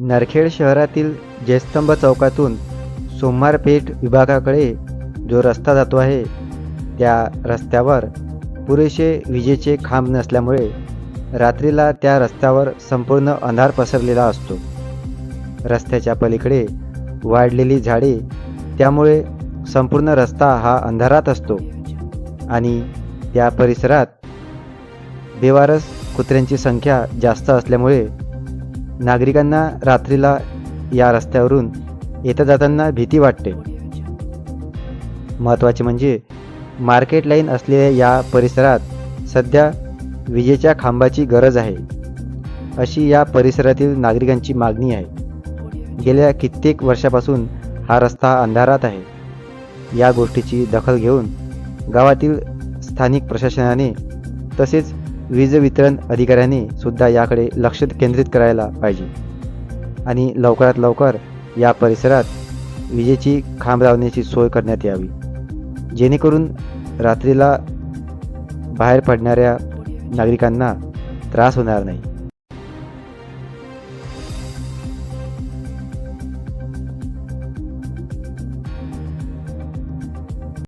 नरखेड शहरातील जयस्तंभ चौकातून सोमवारपेठ विभागाकडे जो रस्ता जातो आहे त्या रस्त्यावर पुरेसे विजेचे खांब नसल्यामुळे रात्रीला त्या रस्त्यावर संपूर्ण अंधार पसरलेला असतो. रस्त्याच्या पलीकडे वाढलेली झाडे त्यामुळे संपूर्ण रस्ता हा अंधारात असतो आणि त्या परिसरात बेवारस कुत्र्यांची संख्या जास्त असल्यामुळे नागरिकांना रात्रीला या रस्त्यावरून येता जाताना भीती वाटते. महत्त्वाचे म्हणजे मार्केट लाईन असलेल्या या परिसरात सध्या विजेच्या खांबाची गरज आहे. अशी या परिसरातील नागरिकांची मागणी आहे. गेल्या कित्येक वर्षापासून हा रस्ता अंधारात आहे. या गोष्टीची दखल घेऊन गावातील स्थानिक प्रशासनाने तसेच वीज वितरण अधिकाऱ्यांनी सुद्धा याकडे लक्ष केंद्रित करायला पाहिजे. आणि लवकरात लवकर या परिसरात विजेची खांब लावण्याची सोय करण्यात यावी. जेणेकरून रात्रीला बाहेर पडणाऱ्या नागरिकांना त्रास होणार नाही.